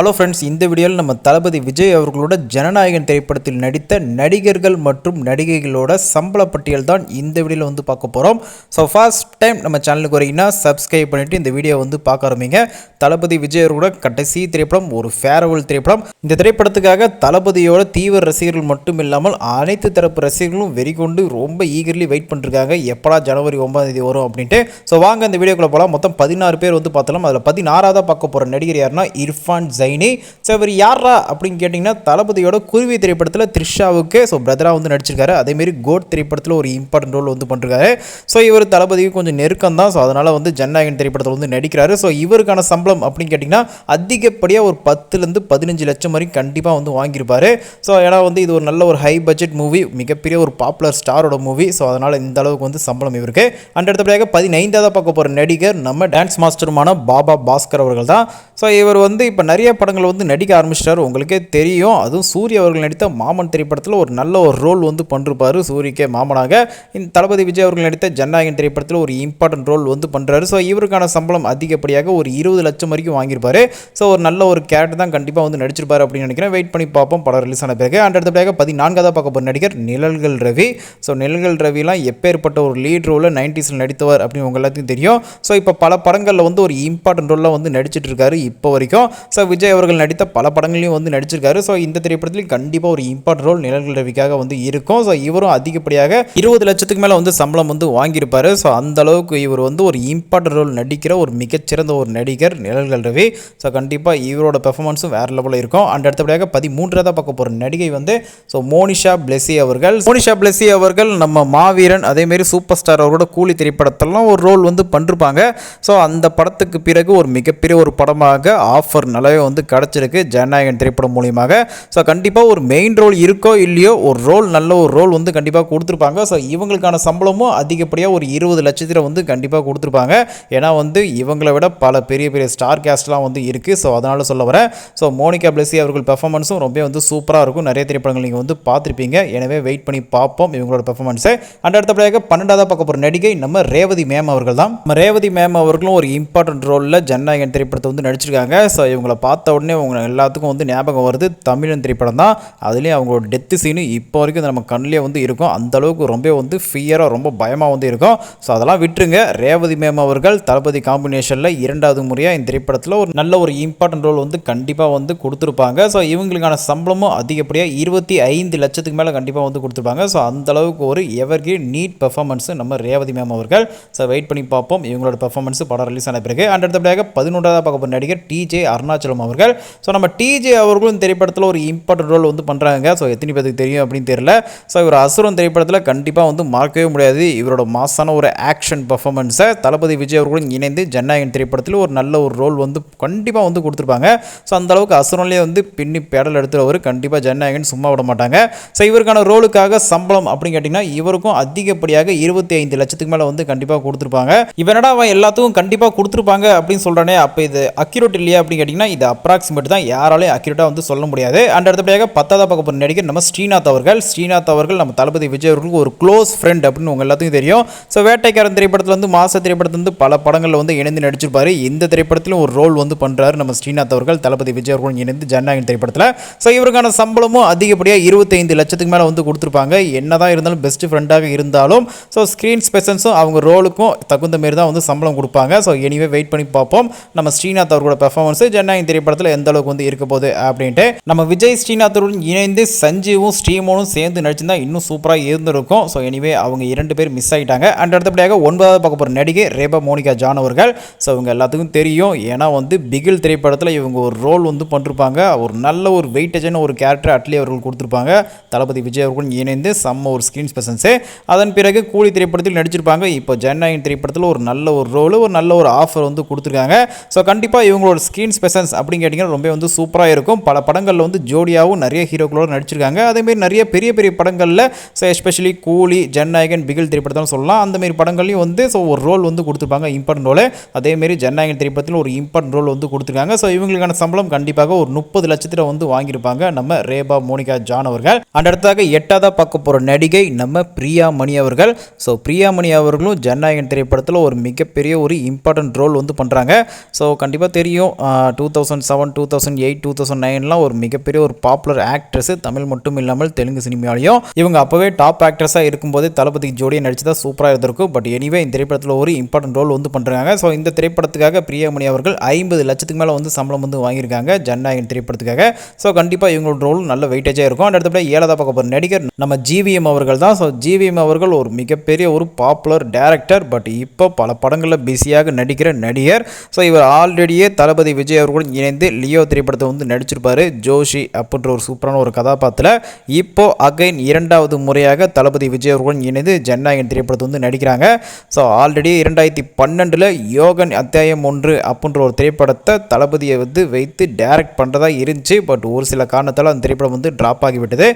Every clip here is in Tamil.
ஹலோ ஃப்ரெண்ட்ஸ் இந்த வீடியோவில் நம்ம தளபதி விஜய் அவர்களோட ஜனநாயகன் திரைப்படத்தில் நடித்த நடிகர்கள் மற்றும் நடிகைகளோட சம்பள பட்டியல் தான் இந்த வீடியோவில் வந்து பார்க்க போகிறோம் ஸோ ஃபர்ஸ்ட் டைம் நம்ம சேனலுக்கு வரீங்கன்னா சப்ஸ்கிரைப் பண்ணிவிட்டு இந்த வீடியோ வந்து பார்க்க ஆரம்பிங்க. தளபதி விஜய் அவர்களோட கடைசி திரைப்படம் ஒரு ஃபேரவல் திரைப்படம். இந்த திரைப்படத்துக்காக தளபதியோட தீவிர ரசிகர்கள் மட்டும் இல்லாமல் அனைத்து தரப்பு ரசிகர்களும் வெறிகொண்டு ரொம்ப ஈகர்லி வெயிட் பண்ணிருக்காங்க. எப்படா ஜனவரி ஒன்பதாம் தேதி வரும் அப்படின்ட்டு. ஸோ வாங்க இந்த வீடியோக்குள்ளே போகலாம் மொத்தம் பதினாறு பேர் வந்து பார்த்தலாம் அதில் பதினாறாவதாக பார்க்க போகிற நடிகர் யாருன்னா இர்ஃபான் ஜை ஜைனி ஸோ இவர் யாரா அப்படின்னு கேட்டிங்கன்னா தளபதியோட குருவி திரைப்படத்தில் த்ரிஷாவுக்கு ஸோ பிரதராக வந்து நடிச்சிருக்காரு. அதேமாரி கோட் திரைப்படத்தில் ஒரு இம்பார்ட்டன்ட் ரோல் வந்து பண்ணிருக்காரு ஸோ இவர் தளபதிக்கு கொஞ்சம் நெருக்கம் தான். ஸோ அதனால் வந்து ஜனநாயகன் திரைப்படத்தில் வந்து நடிக்கிறாரு. ஸோ இவருக்கான சம்பளம் அப்படின்னு கேட்டிங்கன்னா அதிகப்படியாக ஒரு பத்துலேருந்து பதினஞ்சு லட்சம் வரைக்கும் கண்டிப்பாக வந்து வாங்கியிருப்பார். ஸோ ஏன்னா வந்து இது ஒரு நல்ல ஒரு ஹை பட்ஜெட் மூவி மிகப்பெரிய ஒரு பாப்புலர் ஸ்டாரோட மூவி ஸோ அதனால் இந்த அளவுக்கு வந்து சம்பளம் இவருக்கு. அண்ட் அடுத்தபடியாக பதினைந்தாவது பார்க்க போகிற நடிகர் நம்ம டான்ஸ் மாஸ்டருமான பாபா பாஸ்கர் அவர்கள் தான். ஸோ இவர் வந்து இப்போ நிறைய படங்கள் வந்து நடிக்க ஆரம்பிச்சிட்டாரு. உங்களுக்கே தெரியும். அதுவும் சூரிய அவர்கள் நடித்த மாமன் திரைப்படத்தில் ஒரு நல்ல ஒரு ரோல் வந்து பண்ணிருப்பார் சூரியக்கே மாமனாக. இந்த தளபதி விஜய் அவர்கள் நடித்த ஜனநாயகன் திரைப்படத்தில் ஒரு இம்பார்ட்டன்ட் ரோல் வந்து பண்ணுறாரு ஸோ இவருக்கான சம்பளம் அதிகப்படியாக ஒரு இருபது லட்சம் வரைக்கும் வாங்கியிருப்பார் ஸோ ஒரு நல்ல ஒரு கேரக்டர் தான் கண்டிப்பாக வந்து நடிச்சிருப்பார் அப்படின்னு நினைக்கிறேன். வெயிட் பண்ணி பார்ப்போம். படம் ரிலீஸ் ஆன பிறகு. அண்ட் அடுத்தபடியாக பதினான்காவது பார்க்க போகிற நடிகர் நிழல்கள் ரவி. ஸோ நிழல்கள் ரவிலாம் எப்பேற்பட்ட ஒரு லீட் ரோலில் நைன்டிஸில் நடித்தவர் அப்படின்னு உங்க எல்லாத்தையும் தெரியும். ஸோ இப்போ பல படங்களில் வந்து ஒரு இம்பார்ட்டன்ட் ரோலில் வந்து நடிச்சிட்டு இருக்காரு இப்போ வரைக்கும். ஸோ விஜய் அவர்கள் நடித்த பல படங்களையும் வந்து நடிச்சிருக்காரு. ஸோ இந்த திரைப்படத்திலையும் கண்டிப்பாக ஒரு இம்பார்ட்டன்ட் ரோல் நிழல் ரவிக்காக வந்து இருக்கும். ஸோ இவரும் அதிகப்படியாக இருபது லட்சத்துக்கு மேலே வந்து சம்பளம் வந்து வாங்கியிருப்பாரு. ஸோ அந்த அளவுக்கு இவர் வந்து ஒரு இம்பார்ட்டன்ட் ரோல் நடிக்கிற ஒரு மிகச்சிறந்த ஒரு நடிகர் நிழல்கள் ரவி. ஸோ கண்டிப்பாக இவரோட பெர்ஃபார்மன்ஸும் வேறு லெவலில் இருக்கும். அண்ட் அடுத்தபடியாக பதிமூன்றாவதாக பார்க்க போகிற நடிகை வந்து ஸோ மோனிஷா பிளெஸி அவர்கள். மோனிஷா பிளெஸி அவர்கள் நம்ம மாவீரன் அதேமாரி சூப்பர் ஸ்டார் அவரோட கூலி திரைப்படத்தெல்லாம் ஒரு ரோல் வந்து பண்ணிருப்பாங்க. ஸோ அந்த படத்துக்கு பிறகு ஒரு மிகப்பெரிய ஒரு படமாக ஆஃபர் நல்லாவே வந்து கிடச்சிருக்கு ஜனநாயகன் திரைப்படம் மூலியமாக. ஸோ கண்டிப்பாக ஒரு மெயின் ரோல் இருக்கோ இல்லையோ ஒரு ரோல் நல்ல ஒரு ரோல் வந்து கண்டிப்பாக கொடுத்துருப்பாங்க. ஸோ இவங்களுக்கான சம்பளமும் அதிகப்படியாக ஒரு இருபது லட்சத்தில் வந்து கண்டிப்பாக கொடுத்துருப்பாங்க. ஏன்னா வந்து இவங்களை விட பல பெரிய பெரிய ஸ்டார் கேஸ்ட்லாம் வந்து இருக்குது ஸோ அதனால் சொல்ல வரேன். ஸோ மோனிகா பிளஸி அவர்கள் பெர்ஃபார்மன்ஸும் ரொம்ப வந்து சூப்பராக இருக்கும். நிறைய திரைப்படங்கள் நீங்கள் வந்து பார்த்துருப்பீங்க. எனவே வெயிட் பண்ணி பார்ப்போம் இவங்களோட பெர்ஃபார்மன்ஸை அண்ட் அடுத்தபடியாக பன்னெண்டாவது பார்க்க போகிற நடிகை நம்ம ரேவதி மேம் அவர்கள் தான். நம்ம ரேவதி மேம் அவர்களும் ஒரு இம்பார்ட்டன்ட் ரோலில் ஜனநாயகன் திரைப்படத்தை வந்து நடிச்சிருக்காங்க. ஸோ இவங்களை பார்த்து பார்த்த உடனே அவங்க எல்லாத்துக்கும் வந்து ஞாபகம் வருது. தமிழன் திரைப்படம் தான். அதுலேயும் அவங்களோட டெத்து சீனு இப்போ வரைக்கும் நம்ம கண்ணிலே வந்து இருக்கும். அந்தளவுக்கு ரொம்ப வந்து ஃபியராக ரொம்ப பயமாக வந்து இருக்கும். ஸோ அதெல்லாம் விட்டுருங்க. ரேவதி மேம் அவர்கள் தளபதி காம்பினேஷனில் இரண்டாவது முறையாக இந்த திரைப்படத்தில் ஒரு நல்ல ஒரு இம்பார்ட்டன்ட் ரோல் வந்து கண்டிப்பாக வந்து கொடுத்துருப்பாங்க. ஸோ இவங்களுக்கான சம்பளமும் அதிகப்படியாக இருபத்தி ஐந்து லட்சத்துக்கு மேலே கண்டிப்பாக வந்து கொடுத்துருப்பாங்க. ஸோ அந்த அளவுக்கு ஒரு எவர்கி நீட் பெர்ஃபார்மன்ஸு நம்ம ரேவதி மேம் அவர்கள். ஸோ வெயிட் பண்ணி பார்ப்போம். இவங்களோட பெர்ஃபார்மன்ஸ் படம் ரிலீஸ் ஆன பிறகு. அண்ட் அடுத்தபடியாக பதினொன்றாவது பார்க்க போகிற நடிகர் டிஜே அருணாச்சலம் அவர்கள் ஸோ நம்ம டிஜே அவர்களும் திரைப்படத்தில் ஒரு இம்பார்ட்டன்ட் ரோல் வந்து பண்ணுறாங்க ஸோ எத்தனை பேருக்கு தெரியும் அப்படின்னு தெரியல. ஸோ இவர் அசுரன் திரைப்படத்தில் கண்டிப்பாக வந்து மறக்கவே முடியாது. இவரோட மாசான ஒரு ஆக்ஷன் பர்ஃபார்மன்ஸை தளபதி விஜய் அவர்களும் இணைந்து ஜனநாயகன் திரைப்படத்தில் ஒரு நல்ல ஒரு ரோல் வந்து கண்டிப்பாக வந்து கொடுத்துருப்பாங்க. ஸோ அந்த அளவுக்கு அசுரன்லேயே வந்து பின்னி பேடல் எடுத்துகிறவர் கண்டிப்பாக ஜனநாயகன் சும்மா விட மாட்டாங்க. ஸோ இவருக்கான ரோலுக்காக சம்பளம் அப்படின்னு கேட்டிங்கன்னா இவருக்கும் அதிகப்படியாக இருபத்தி ஐந்து லட்சத்துக்கு மேலே வந்து கண்டிப்பாக கொடுத்துருப்பாங்க. இவனடா அவன் எல்லாத்துக்கும் கண்டிப்பாக கொடுத்துருப்பாங்க அப்படின்னு சொல்கிறானே அப்போ இது அக்யூரேட் இல்லையா அப்படின்னு கேட்டிங்கன்னா இது அப்ராக்சிமேட் தான் யாராலையும் அக்யூரேட்டாக வந்து சொல்ல முடியாது. அண்ட் அடுத்தபடியாக பத்தாவது பார்க்க போகிற நடிகர் நம்ம ஸ்ரீநாத் அவர்கள். ஸ்ரீநாத் அவர்கள் நம்ம தளபதி விஜய் அவர்களுக்கு ஒரு க்ளோஸ் ஃப்ரெண்ட் அப்படின்னு உங்கள் எல்லாத்துக்கும் தெரியும். ஸோ வேட்டைக்காரன் திரைப்படத்தில் வந்து மாச திரைப்படத்தில் வந்து பல படங்களில் வந்து இணைந்து நடிச்சிருப்பார். இந்த திரைப்படத்திலும் ஒரு ரோல் வந்து பண்ணுறாரு நம்ம ஸ்ரீநாத் அவர்கள் தளபதி விஜய் அவர்கள் இணைந்து ஜனநாயகன் திரைப்படத்தில். ஸோ இவருக்கான சம்பளமும் அதிகப்படியாக இருபத்தைந்து லட்சத்துக்கு மேலே வந்து கொடுத்துருப்பாங்க. என்னதான் இருந்தாலும் பெஸ்ட் ஃப்ரெண்டாக இருந்தாலும் ஸோ ஸ்க்ரீன் ஸ்பெஷன்ஸும் அவங்க ரோலுக்கும் தகுந்த மாரி தான் வந்து சம்பளம் கொடுப்பாங்க. ஸோ எனிவே வெயிட் பண்ணி பார்ப்போம். நம்ம ஸ்ரீநாத் அவர்களோட பெர்ஃபார்மன்ஸ் ஜனநாயகன் திரைப்படத்தில் எந்த அளவுக்கு வந்து இருக்க போகுது அப்படின்ட்டு நம்ம விஜய் ஸ்ரீநாத்துடன் இணைந்து சஞ்சீவும் ஸ்ரீமோனும் சேர்ந்து நடிச்சிருந்தா இன்னும் சூப்பராக இருந்திருக்கும். ஸோ எனிவே அவங்க இரண்டு பேர் மிஸ் ஆகிட்டாங்க அண்ட் அடுத்தபடியாக ஒன்பதாவது பார்க்க போகிற நடிகை ரேபா மோனிகா ஜான் அவர்கள். ஸோ இவங்க எல்லாத்துக்கும் தெரியும். ஏன்னா வந்து பிகில் திரைப்படத்தில் இவங்க ஒரு ரோல் வந்து பண்ணிருப்பாங்க. ஒரு நல்ல ஒரு வெயிட்டேஜான ஒரு கேரக்டர் அட்லி அவர்கள் கொடுத்துருப்பாங்க. தளபதி விஜய் அவர்களும் இணைந்து செம்ம ஒரு ஸ்க்ரீன் ஸ்பெஷன்ஸு அதன் பிறகு கூலி திரைப்படத்தில் நடிச்சிருப்பாங்க. இப்போ ஜனநாயகன் திரைப்படத்தில் ஒரு நல்ல ஒரு ரோல் ஒரு நல்ல ஒரு ஆஃபர் வந்து கொடுத்துருக்காங்க. ஸோ கண்டிப்பாக இவங்களோட ஸ்க்ரீன் ஸ்பெஷன்ஸ் அப்படின்னு கேட்டிங்கன்னா ரொம்ப வந்து சூப்பராக இருக்கும். பல படங்களில் வந்து ஜோடியாகவும் நிறைய ஹீரோக்களோட நடிச்சிருக்காங்க. அதேமாரி நிறைய பெரிய பெரிய படங்களில் ஸோ எஸ்பெஷலி கூலி ஜனநாயகன் பிகில் திரைப்படத்தான் சொல்லலாம். அந்தமாரி படங்கள்லையும் வந்து ஸோ ஒரு ரோல் வந்து கொடுத்துருப்பாங்க இம்பார்ட்டன்ட் ரோல் அதேமாரி ஜனநாயகன் திரைப்படத்தில் ஒரு இம்பார்ட்டன்ட் ரோல் வந்து கொடுத்துருக்காங்க. ஸோ இவங்களுக்கான சம்பளம் கண்டிப்பாக ஒரு முப்பது லட்சத்தில் வந்து வாங்கியிருப்பாங்க நம்ம ரேபா மோனிகா ஜான் அவர்கள். அண்ட் அடுத்ததாக எட்டாவதாக பார்க்க போகிற நடிகை நம்ம பிரியா மணி அவர்கள். ஸோ பிரியா மணி அவர்களும் ஜனநாயகன் திரைப்படத்தில் ஒரு மிகப்பெரிய ஒரு இம்பார்ட்டன்ட் ரோல் வந்து பண்ணுறாங்க ஸோ கண்டிப்பாக தெரியும் two thousand seven two thousand eight two thousand நைன்லாம் ஒரு மிகப்பெரிய ஒரு பாப்புலர் ஆக்ட்ரஸ் தமிழ் மட்டும் இல்லாமல் தெலுங்கு சினிமாலையும். இவங்க அப்போவே டாப் ஆக்ட்ரஸாக இருக்கும்போது தளபதி ஜோடியை நடிச்சதா சூப்பராக இருந்திருக்கும் பட் எனிவே இந்த திரைப்படத்தில் ஒரு இம்பார்ட்டன்ட் ரோல் வந்து பண்ணுறாங்க ஸோ இந்த திரைப்படத்துக்காக பிரியாமணி அவர்கள் ஐம்பது லட்சத்துக்கு மேலே வந்து சம்பளம் வந்து வாங்கியிருக்காங்க ஜனநாயகன் திரைப்படத்துக்காக. ஸோ கண்டிப்பாக இவங்களோட ரோல் நல்ல வெயிட்டேஜாக இருக்கும். அண்ட் அடுத்தபடி ஏழாவது பார்க்க போகிற நடிகர் நம்ம ஜிவிஎம் அவர்கள் தான். ஸோ ஜிவிஎம் அவர்கள் ஒரு மிகப்பெரிய ஒரு பாப்புலர் டேரக்டர் பட் இப்போ பல படங்களில் பிஸியாக நடிக்கிற நடிகர். ஸோ இவர் ஆல்ரெடியே தளபதி விஜய் அவர்களுடன் இணைந்து லியோ திரைப்படத்தை வந்து நடிச்சிருப்பாரு. ஜோஷி அப்படின்ற ஒரு சூப்பரான ஒரு கதாபாத்திரத்தில் இப்போ அகைன் இரண்டாவது முறையாக தளபதி விஜய் அவர்களுடன் இணைந்து ஜனநாயகன் திரைப்படத்தை வந்து நடிக்கிறாங்க. ஸோ ஆல்ரெடி இரண்டாயிரத்தி பன்னெண்டில் யோகன் அத்தியாயம் ஒன்று அப்படின்ற ஒரு திரைப்படத்தை தளபதியை வந்து வைத்து டைரக்ட் பண்ணுறதா இருந்துச்சு. பட் ஒரு சில காரணத்தால் அந்த திரைப்படம் வந்து ட்ராப் ஆகிவிட்டது.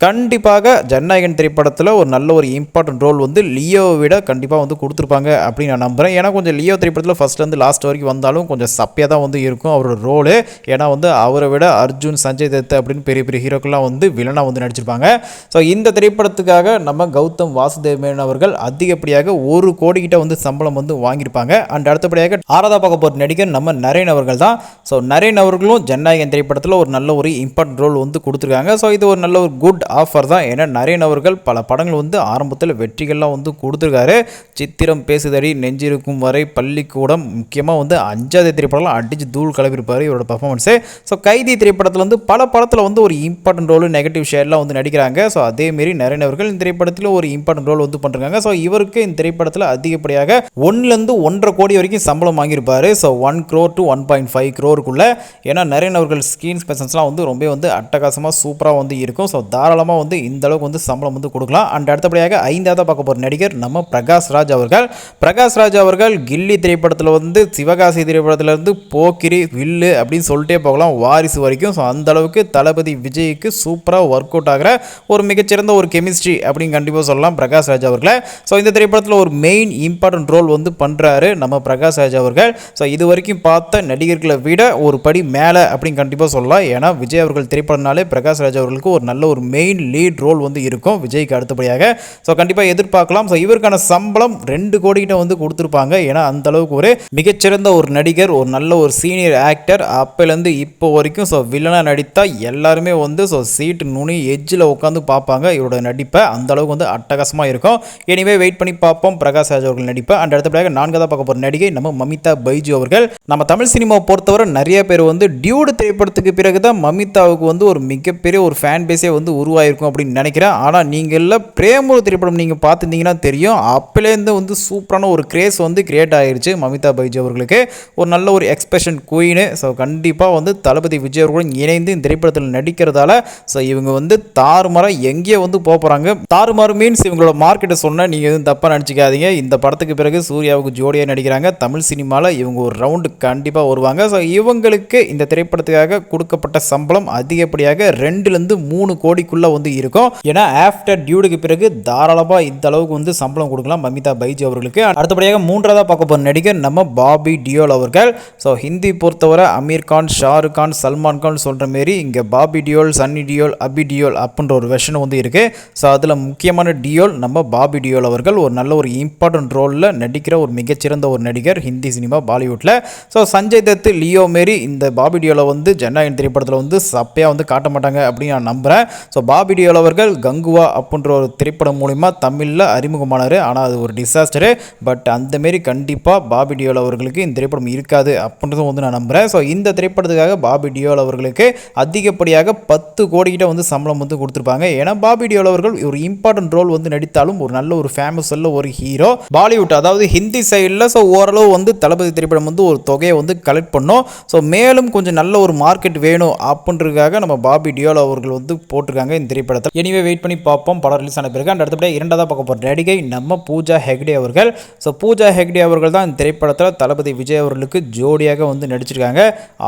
கண்டிப்பாக ஜனநாயகன் திரைப்படத்தில் ஒரு நல்ல ஒரு இம்பார்ட்டன்ட் ரோல் வந்து லியோவை விட கண்டிப்பாக வந்து கொடுத்துருப்பாங்க அப்படின்னு நான் நம்புகிறேன் ஏன்னா கொஞ்சம் லியோ திரைப்படத்தில் ஃபஸ்ட்லேருந்து லாஸ்ட் வரைக்கும் வந்தாலும் கொஞ்சம் சப்பையாக தான் வந்து இருக்கும் அவரோட ரோலு ஏன்னா வந்து அவரை விட அர்ஜுன் சஞ்சய் தத் அப்படின்னு பெரிய பெரிய ஹீரோக்கெல்லாம் வந்து வில்லனாக வந்து நடிச்சிருப்பாங்க. ஸோ இந்த திரைப்படத்துக்காக நம்ம கௌதம் வாசுதேவ் மேனன் அவர்கள் அதிகப்படியாக ஒரு கோடிக்கிட்ட வந்து சம்பளம் வந்து வாங்கியிருப்பாங்க. அண்ட் அடுத்தபடியாக ஆராதா பார்க்க போகிற நடிகர் நம்ம நரேன் அவர்கள் தான். ஸோ நரேன் அவர்களும் ஜனநாயகன் திரைப்படத்தில் ஒரு நல்ல ஒரு இம்பார்ட்டன்ட் ரோல் வந்து கொடுத்துருக்காங்க. ஸோ இது ஒரு நல்ல ஒரு குட் ஆஃபர் தான். ஏன்னா நரேன் அவர்கள் பல படங்கள் வந்து ஆரம்பத்தில் வெற்றிகள்லாம் வந்து கொடுத்துருக்காரு. சித்திரம் பேசுதடி நெஞ்சிருக்கும் வரை பள்ளிக்கூடம் முக்கியமாக வந்து அஞ்சாவது திரைப்படம்லாம் அடிச்சு தூள் கிளப்பியிருப்பார் இவரோட பர்ஃபார்மன்ஸு ஸோ கைதி திரைப்படத்தில் வந்து பல படத்தில் வந்து ஒரு இம்பார்ட்டன்ட் ரோல் நெகட்டிவ் ஷேர்லாம் வந்து நடிக்கிறாங்க. ஸோ அதேமாரி நரேன் அவர்கள் இந்த திரைப்படத்தில் ஒரு இம்பார்ட்டன்ட் ரோல் வந்து பண்ணுறாங்க ஸோ இவருக்கு இந்த திரைப்படத்தில் அதிகப்படியாக ஒன்றுலேருந்து ஒன்றரை கோடி வரைக்கும் சம்பளம் வாங்கியிருப்பார். So one crore to one point five க்ரோருக்குள்ளே ஏன்னா நரேன் அவர்கள் ஸ்கிரீன் ஸ்பெஷன்ஸ்லாம் வந்து ரொம்ப வந்து அட்டகாசமாக சூப்பராக வந்து இருக்கும். ஸோ தாராளமாக வந்து இந்த அளவுக்கு வந்து சம்பளம் வந்து கொடுக்கலாம். அண்ட் அடுத்தபடியாக ஐந்தாவது பார்க்க போகிற நடிகர் நம்ம பிரகாஷ் ராஜ் அவர்கள். பிரகாஷ் ராஜ் அவர்கள் கில்லி திரைப்படத்தில் வந்து சிவகாசி திரைப்படத்துல இருந்து போக்கிரி வில்லு அப்படின்னு சொல்லிட்டே போகலாம் வாரிசு வரைக்கும். ஸோ அந்த அளவுக்கு தளபதி விஜய்க்கு சூப்பராக ஒர்க் அவுட் ஆகிற ஒரு மிகச்சிறந்த ஒரு கெமிஸ்ட்ரி அப்படின்னு கண்டிப்பாக சொல்லலாம் பிரகாஷ் ராஜ் அவர்களை. ஸோ இந்த திரைப்படத்தில் ஒரு மெயின் இம்பார்ட்டன்ட் ரோல் வந்து பண்ணுறாரு நம்ம பிரகாஷ் ராஜ் அவர்கள். ஸோ இது வரைக்கும் பார்த்த நடிகர்களை விட ஒரு படி மேலே அப்படின்னு கண்டிப்பாக சொல்லலாம். ஏன்னா விஜய் அவர்கள் திரைப்படம்னாலே பிரகாஷ் ராஜ் அவர்களுக்கு ஒரு நல்ல ஒரு மெயின் லீட் ரோல் வந்து இருக்கும். விஜய்க்கு அடுத்தபடியாக. ஸோ கண்டிப்பாக எதிர்பார்க்கலாம். ஸோ இவருக்கான சம்பளம் ரெண்டு கோடிக்கிட்ட வந்து கொடுத்துருப்பாங்க. ஏன்னா அந்த அளவுக்கு ஒரு மிகச்சிறந்த ஒரு நடிகர் ஒரு நல்ல ஒரு சீனியர் ஆக்டர் அப்போலேருந்து இப்போ வரைக்கும் ஸோ வில்லனாக நடித்தா எல்லாருமே வந்து ஸோ சீட்டு நுனி எஜ்ஜில் உட்காந்து பார்ப்பாங்க. இவரோட நடிப்பை அந்த அளவுக்கு வந்து அட்டகாசமாக இருக்கும். எனிவே வெயிட் பண்ணி பார்ப்போம். பிரகாஷ் ராஜ் அவர்கள் நடிப்பை. அண்ட் அடுத்தபடியாக நான்காவதாக பார்க்க போகிற நடிகை நம்ம மமிதா பைஜு அவர்கள். நம்ம தமிழ் சினிமாவை பொறுத்தவரை நிறைய பேர் வந்து டியூடு திரைப்படத்துக்கு பிறகு தான் மமிதாவுக்கு வந்து ஒரு மிகப்பெரிய ஒரு ஃபேன் பேஸே வந்து உருவாயிருக்கும் அப்படின்னு நினைக்கிறேன். ஆனால் நீங்கள் பிரேமூர் திரைப்படம் நீங்கள் பார்த்துருந்தீங்கன்னா தெரியும். அப்போலேருந்து வந்து சூப்பரான ஒரு கிரேஸ் வந்து கிரியேட் ஆயிருச்சு மமிதா பைஜு அவர்களுக்கு. ஒரு நல்ல ஒரு எக்ஸ்பிரஷன் குயின் ஸோ கண்டிப்பாக வந்து தளபதி விஜய் அவர்களும் இணைந்து இந்த திரைப்படத்தில் நடிக்கிறதால ஸோ இவங்க வந்து தாறுமாறாக எங்கேயே வந்து போக போகிறாங்க தாறுமாறு மீன்ஸ் இவங்களோட மார்க்கெட்டை சொன்னால் நீங்கள் எதுவும் தப்பாக நினச்சிக்காதீங்க. இந்த படத்துக்கு பிறகு சூர்யாவுக்கு ஜோடியாக நடிக்கிறாங்க. தமிழ் சினிமாவில் இவங்க ஒரு ரவுண்டு கண்டிப்பாக வருவாங்க. ஸோ இவங்களுக்கு இந்த திரைப்படத்துக்காக கொடுக்கப்பட்ட சம்பளம் அதிகப்படியாக ரெண்டுலேருந்து மூணு கோடிக்குள்ளே வந்து இருக்கும். ஏன்னா ஆஃப்டர் டியூடுக்கு பிறகு தாராளமாக இந்த அளவுக்கு வந்து சம்பளம் கொடுக்கலாம் மமிதா பைஜி அவர்களுக்கு. அடுத்தபடியாக மூன்றாவதாக பார்க்க போகிற நடிகர் நம்ம பாபி டியோல் அவர்கள். ஸோ ஹிந்தி பொறுத்தவரை அமீர் கான் ஷாருக் கான் சல்மான் கான் சொல்கிற மாரி இங்கே பாபி டியோல் சன்னி டியோல் அபி டியோல் அப்படின்ற ஒரு வெர்ஷன் வந்து இருக்குது ஸோ அதில் முக்கியமான டியோல் நம்ம பாபி டியோல் அவர்கள். ஒரு நல்ல ஒரு இம்பார்ட்டன்ட் ரோலில் நடிக்கிற ஒரு மிகச்சிறந்த ஒரு நடிகர் ஹிந்தி சினிமா பாலிவுட்டில் ஸோ சஞ்சய் தத் லியோ மேரி இந்த பாபி டியோலை வந்து ஜனநாயகன் திரைப்படத்தில் வந்து சப்பையாக வந்து காட்ட மாட்டாங்க அப்படின்னு நான் நம்புகிறேன் ஸோ பாபி டியோல் அவர்கள் கங்குவா அப்படின்ற ஒரு திரைப்படம் மூலிமா தமிழில் அறிமுகமானார். ஆனால் அது ஒரு டிசாஸ்டரு பட் அந்தமாரி கண்டிப்பாக பாபி டியோல் அவர்களுக்கு இந்த திரைப்படம் இருக்காது அப்படின்றதும் வந்து நான் நம்புகிறேன் ஸோ இந்த திரைப்படத்துக்காக பாபி டியோல் அவர்களுக்கு அதிகப்படியாக பத்து கோடிக்கிட்ட வந்து சம்பளம் வந்து கொடுத்துருப்பாங்க. ஏன்னா பாபி டியோல் அவர்கள் ஒரு இம்பார்ட்டன்ட் ரோல் வந்து நடித்தாலும் ஒரு நல்ல ஒரு ஃபேமஸ் உள்ள ஒரு ஹீரோ பாலிவுட் அதாவது ஹிந்தி சைடில் ஸோ ஓரளவு வந்து தளபதி திரைப்படம் வந்து ஒரு தொகையை வந்து கலெக்ட் பண்ணோம். ஸோ மேலும் கொஞ்சம் நல்ல ஒரு மார்க்கெட் வேணும் அப்படின்றதுக்காக நம்ம பாபி டியோல் அவர்கள் வந்து போட்டிருக்காங்க. இந்த திரைப்படத்தில். எனிவே வெயிட் பண்ணி பார்ப்போம். படம் ரிலீஸ் ஆன பிறகு அண்ட் அடுத்தபடியாக இரண்டாவது பார்க்க போகிற நடிகை நம்ம பூஜா ஹெக்டே அவர்கள். ஸோ பூஜா ஹெக்டே அவர்கள் தான் இந்த திரைப்படத்தில் தளபதி விஜய் அவர்களுக்கு ஜோடியாக வந்து நடிச்சிருக்காங்க.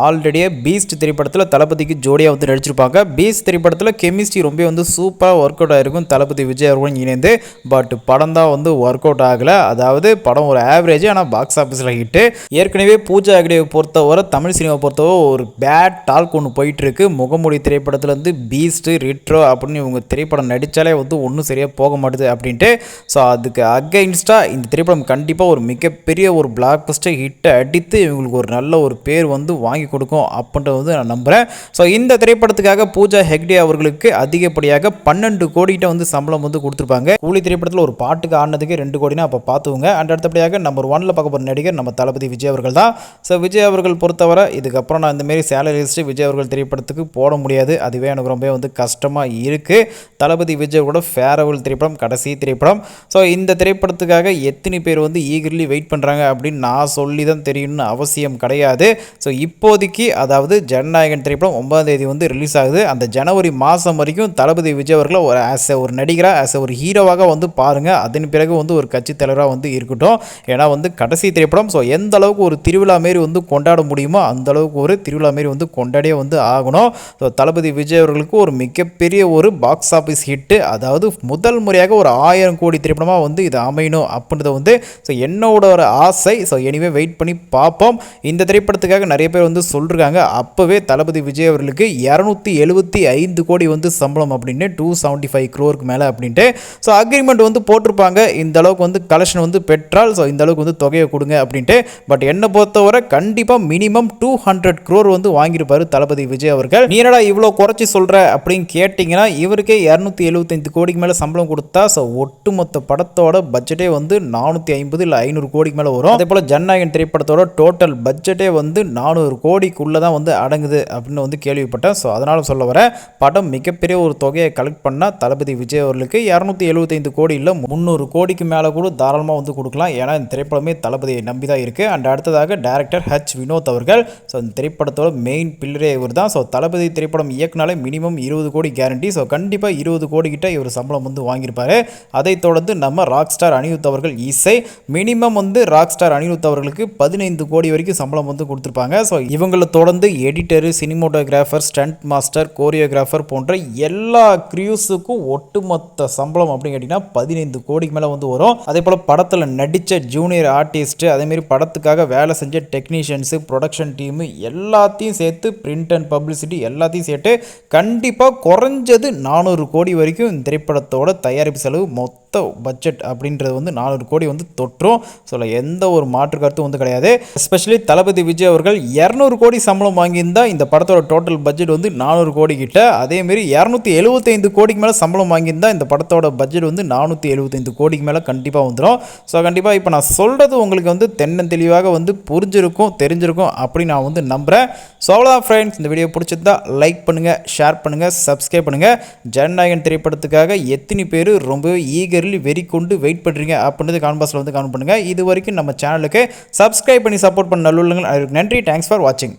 ஆல்ரெடியே பீஸ்ட் திரைப்படத்தில் தளபதிக்கு ஜோடியாக வந்து நடிச்சிருப்பாங்க. பீஸ்ட் திரைப்படத்தில் கெமிஸ்ட்ரி ரொம்ப வந்து சூப்பராக ஒர்க் அவுட் ஆகிருக்கும் தளபதி விஜய் அவர்களும் இணைந்து. பட் படம் தான் வந்து ஒர்க் அவுட் ஆகலை. அதாவது படம் ஒரு ஆவரேஜ் ஆனால் பாக்ஸ் ஆஃபீஸில் ஹிட்டு ஏற்கனவே பூஜா ஹெக்டேவை பொறுத்தவரை தமிழ் சினிமா பொறுத்தவரை ஒரு பேட் டால்க் ஒன்று போயிட்டு இருக்கு. முகமூடி திரைப்படத்தில் வந்து பீஸ்ட் ரிட்ரோ அப்படின்னு இவங்க திரைப்படம் நடித்தாலே வந்து ஒன்றும் சரியாக போக மாட்டுது அப்படின்ட்டு. ஸோ அதுக்கு அகைன்ஸ்டாக இந்த திரைப்படம் கண்டிப்பாக ஒரு மிகப்பெரிய ஒரு பிளாக் பஸ்ட்டை ஹிட்டை அடித்து இவங்களுக்கு ஒரு நல்ல ஒரு பேர் வந்து வாங்கி கொடுக்கும் அப்படின்றது வந்து நான் நம்புகிறேன் ஸோ இந்த திரைப்படத்துக்காக பூஜா ஹெக்டே அவர்களுக்கு அதிகப்படியாக பன்னெண்டு கோடிகிட்ட வந்து சம்பளம் வந்து கொடுத்துருப்பாங்க. கூலி திரைப்படத்தில் ஒரு பாட்டுக்கு ஆடினதுக்கு ரெண்டு கோடினா அப்போ பார்த்துவோங்க அண்ட் அடுத்தபடியாக நம்பர் ஒன்ல பார்க்க போகிற நடிகர் நம்ம தளபதி விஜய் அவர்கள் தான். ஸோ விஜய் அவர்கள் பொறுத்தவரை இதுக்கப்புறம் நான் இந்தமாரி சேலரி லிஸ்ட்டு விஜய் அவர்கள் திரைப்படத்துக்கு போட முடியாது. அதுவே எனக்கு ரொம்ப வந்து கஷ்டமாக இருக்குது தளபதி விஜயோட ஃபேரவல் திரைப்படம் கடைசி திரைப்படம். ஸோ இந்த திரைப்படத்துக்காக எத்தனை பேர் வந்து ஈகர்லி வெயிட் பண்ணுறாங்க அப்படின்னு நான் சொல்லி தான் தெரியணும்னு அவசியம் கிடையாது. ஸோ இப்போதைக்கு அதாவது ஜனநாயகன் திரைப்படம் ஒன்பதாம் தேதி வந்து ரிலீஸ் ஆகுது. அந்த ஜனவரி மாதம் வரைக்கும் தளபதி விஜய் அவர்களை ஒரு ஆஸ் எ ஒரு நடிகராக ஆஸ் எ ஒரு ஹீரோவாக வந்து பாருங்கள் அதன் பிறகு வந்து ஒரு கட்சி தலைவராக வந்து இருக்கட்டும். ஏன்னா வந்து கடைசி திரைப்படம் ஸோ எந்த அளவுக்கு ஒரு திருவிழா மாரி வந்து கொண்டாட முடியுமோ அந்த அளவுக்கு ஒரு திருவிழா மாரி வந்து கொண்டாடியே வந்து ஆகணும். ஸோ தளபதி விஜய் அவர்களுக்கு ஒரு மிகப்பெரிய ஒரு பாக்ஸ் ஆஃபீஸ் ஹிட்டு அதாவது முதல் முறையாக ஒரு ஆயிரம் கோடி திரைப்படமாக வந்து இது அமையணும் அப்படின்றத வந்து ஸோ என்னோட ஒரு ஆசை. ஸோ எனிவே வெயிட் பண்ணி பார்ப்போம். இந்த திரைப்படத்துக்காக நிறைய பேர் வந்து சொல்லிருக்காங்க. அப்போவே தளபதி விஜய் அவர்களுக்கு இரநூத்தி எழுபத்தி ஐந்து கோடி வந்து சம்பளம் அப்படின்னு டூ செவன்ட்டி ஃபைவ் க்ரோருக்கு மேலே அப்படின்ட்டு ஸோ அக்ரிமெண்ட் வந்து போட்டிருப்பாங்க. இந்த அளவுக்கு வந்து கலெக்ஷன் வந்து பெற்றால் ஸோ இந்த அளவுக்கு வந்து தொகையை கொடுங்க அப்படின்ட்டு. பட் என்னை பொறுத்தவரை கண்டிப்பாக மினிமம் டூ ஹண்ட்ரட் க்ரோர் வந்து வாங்கியிருப்பார் தளபதி விஜய் அவர்கள். நீரடா இவ்வளோ குறைச்சி சொல்கிற அப்படின்னு பார்த்தீங்கன்னா இவருக்கே இரநூத்தி எழுபத்தைந்து கோடிக்கு மேலே சம்பளம் கொடுத்தா ஸோ ஒட்டுமொத்த படத்தோட பட்ஜெட்டே வந்து நானூற்றி ஐம்பது இல்லை ஐநூறு கோடிக்கு மேலே வரும். அதே போல் ஜனநாயகன் திரைப்படத்தோட டோட்டல் பட்ஜெட்டே வந்து நானூறு கோடிக்குள்ளே தான் வந்து அடங்குது அப்படின்னு வந்து கேள்விப்பட்டேன். ஸோ அதனால் சொல்ல வர படம் மிகப்பெரிய ஒரு தொகையை கலெக்ட் பண்ணால் தளபதி விஜய் அவர்களுக்கு இரநூத்தி எழுபத்தைந்து கோடி இல்லை முந்நூறு கோடிக்கு மேலே கூட தாராளமாக வந்து கொடுக்கலாம். ஏன்னா இந்த திரைப்படமே தளபதியை நம்பி தான் இருக்குது அண்ட் அடுத்ததாக டேரக்டர் ஹச் வினோத் அவர்கள். ஸோ இந்த திரைப்படத்தோட மெயின் பில்லரே இவர் தான் ஸோ தளபதி திரைப்படம் இயக்குனாலே மினிமம் இருபது கோடி கேரண்டி ஸோ கண்டிப்பாக இருபது கோடி கிட்ட இவர் சம்பளம் வந்து வாங்கியிருப்பாரு. அதைத் தொடர்ந்து நம்ம ராக் ஸ்டார் அனிருத் அவர்கள் இசை மினிமம் வந்து ராக் ஸ்டார் அனிருத் அவர்களுக்கு பதினைந்து கோடி வரைக்கும் சம்பளம் வந்து கொடுத்துருப்பாங்க. ஸோ இவங்களை தொடர்ந்து editor cinematographer stunt master choreographer போன்ற எல்லா க்ரியூஸுக்கும் ஒட்டுமொத்த சம்பளம் அப்படின்னு கேட்டிங்கன்னா பதினைந்து கோடிக்கு மேலே வந்து வரும். அதே போல் படத்தில் நடித்த ஜூனியர் ஆர்டிஸ்ட்டு அதேமாரி படத்துக்காக வேலை செஞ்ச டெக்னீஷியன்ஸு ப்ரொடக்ஷன் டீமு எல்லாத்தையும் சேர்த்து பிரிண்ட் அண்ட் பப்ளிசிட்டி எல்லாத்தையும் சேர்த்து கண்டிப்பாக குறைஞ்சது நானூறு கோடி வரைக்கும் இந்த திரைப்படத்தோட தயாரிப்பு செலவு மொத்த பட்ஜெட் அப்படின்றது வந்து நானூறு கோடி வந்து தொற்றும். சொல்ல எந்த ஒரு மாற்று கருத்தும் வந்து கிடையாது. எஸ்பெஷலி தளபதி விஜய் அவர்கள் இரநூறு கோடி சம்பளம் வாங்கியிருந்தால் இந்த படத்தோட டோட்டல் பட்ஜெட் வந்து நானூறு கோடி கிட்ட. அதேமாரி இரநூத்தி எழுபத்தைந்து கோடிக்கு மேலே சம்பளம் வாங்கியிருந்தால் இந்த படத்தோட பட்ஜெட் வந்து நானூற்றி எழுபத்தைந்து கோடிக்கு மேலே கண்டிப்பாக வந்துடும் ஸோ கண்டிப்பாக இப்போ நான் சொல்கிறது உங்களுக்கு வந்து தென்னன் தெளிவாக வந்து புரிஞ்சிருக்கும் தெரிஞ்சிருக்கும் அப்படின்னு நான் வந்து நம்புகிறேன் ஸோ அவ்வளோதான் ஃப்ரெண்ட்ஸ் இந்த வீடியோ பிடிச்சிருந்தா லைக் பண்ணுங்கள் ஷேர் பண்ணுங்கள் சப்ஸ்கிரைப் பண்ணுங்கள் ஜனநாயகன் திரைப்படத்துக்காக எத்தனை பேர் ரொம்ப ஈகர்லி வெறி கொண்டு வெயிட் பண்ணுறீங்க அப்படின்றது கான்பாஸில் வந்து கான் பண்ணுங்கள் இது வரைக்கும் நம்ம சேனலுக்கு சப்ஸ்கிரைப் பண்ணி சப்போர்ட் பண்ண நல்லுள்ளங்கள் நன்றி. தேங்க்ஸ் ஃபார் வாட்சிங்